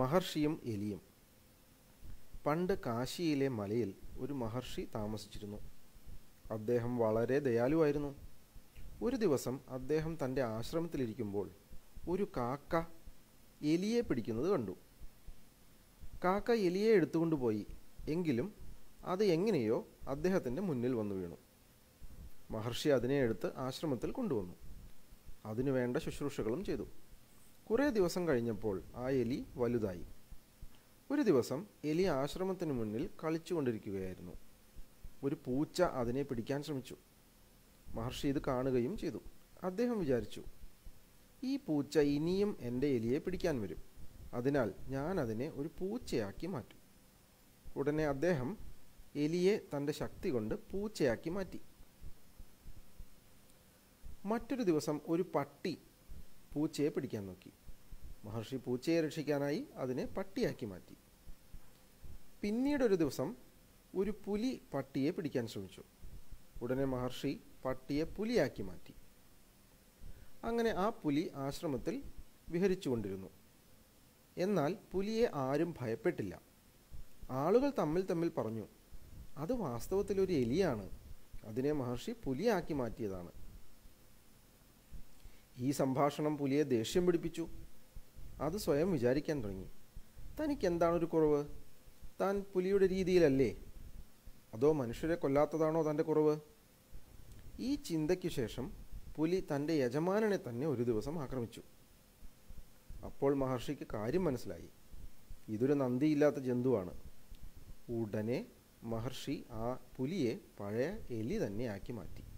മഹർഷിയും എലിയും. പണ്ട് കാശിയിലെ മലയിൽ ഒരു മഹർഷി താമസിച്ചിരുന്നു. അദ്ദേഹം വളരെ ദയാലുവായിരുന്നു. ഒരു ദിവസം അദ്ദേഹം തന്റെ ആശ്രമത്തിലിരിക്കുമ്പോൾ ഒരു കാക്ക എലിയെ പിടിക്കുന്നത് കണ്ടു. കാക്ക എലിയെ എടുത്തുകൊണ്ടുപോയി എങ്കിലും അത് എങ്ങനെയോ അദ്ദേഹത്തിന്റെ മുന്നിൽ വന്നു വീണു. മഹർഷി അതിനെ എടുത്ത് ആശ്രമത്തിൽ കൊണ്ടുവന്നു. അതിനു വേണ്ട ശുശ്രൂഷകളും ചെയ്തു. കുറേ ദിവസം കഴിഞ്ഞപ്പോൾ ആ എലി വലുതായി. ഒരു ദിവസം എലി ആശ്രമത്തിന് മുന്നിൽ കളിച്ചുകൊണ്ടിരിക്കുകയായിരുന്നു. ഒരു പൂച്ച അതിനെ പിടിക്കാൻ ശ്രമിച്ചു. മഹർഷി ഇത് കാണുകയും ചെയ്തു. അദ്ദേഹം വിചാരിച്ചു ഈ പൂച്ച ഇനിയും എന്റെ എലിയെ പിടിക്കാൻ വരും. അതിനാൽ ഞാൻ അതിനെ ഒരു പൂച്ചയാക്കി മാറ്റും. ഉടനെ അദ്ദേഹം എലിയെ തന്റെ ശക്തി കൊണ്ട് പൂച്ചയാക്കി മാറ്റി. മറ്റൊരു ദിവസം ഒരു പട്ടി പൂച്ചയെ പിടിക്കാൻ നോക്കി. മഹർഷി പൂച്ചയെ രക്ഷിക്കാനായി അതിനെ പട്ടിയാക്കി മാറ്റി. പിന്നീടൊരു ദിവസം ഒരു പുലി പട്ടിയെ പിടിക്കാൻ ശ്രമിച്ചു. ഉടനെ മഹർഷി പട്ടിയെ പുലിയാക്കി മാറ്റി. അങ്ങനെ ആ പുലി ആശ്രമത്തിൽ വിഹരിച്ചുകൊണ്ടിരുന്നു. എന്നാൽ പുലിയെ ആരും ഭയപ്പെട്ടില്ല. ആളുകൾ തമ്മിൽ തമ്മിൽ പറഞ്ഞു അത് വാസ്തവത്തിൽ ഒരു എലിയാണ്. അതിനെ മഹർഷി പുലിയാക്കി മാറ്റിയതാണ്. ഈ സംഭാഷണം പുലിയെ ദേഷ്യം പിടിപ്പിച്ചു. അത് സ്വയം വിചാരിക്കാൻ തുടങ്ങി. തനിക്ക് എന്താണ് ഒരു കുറവ്? താൻ പുലിയുടെ രീതിയിലല്ലേ? അതോ മനുഷ്യരെ കൊല്ലാത്തതാണോ തന്റെ കുറവ്? ഈ ചിന്തയ്ക്ക് ശേഷം പുലി തന്റെ യജമാനനെ തന്നെ ഒരു ദിവസം ആക്രമിച്ചു. അപ്പോൾ മഹർഷിക്ക് കാര്യം മനസ്സിലായി. ഇതൊരു നന്ദിയില്ലാത്ത ജന്തുവാണ്. ഉടനെ മഹർഷി ആ പുലിയെ പഴയ എലി തന്നെ ആക്കി മാറ്റി.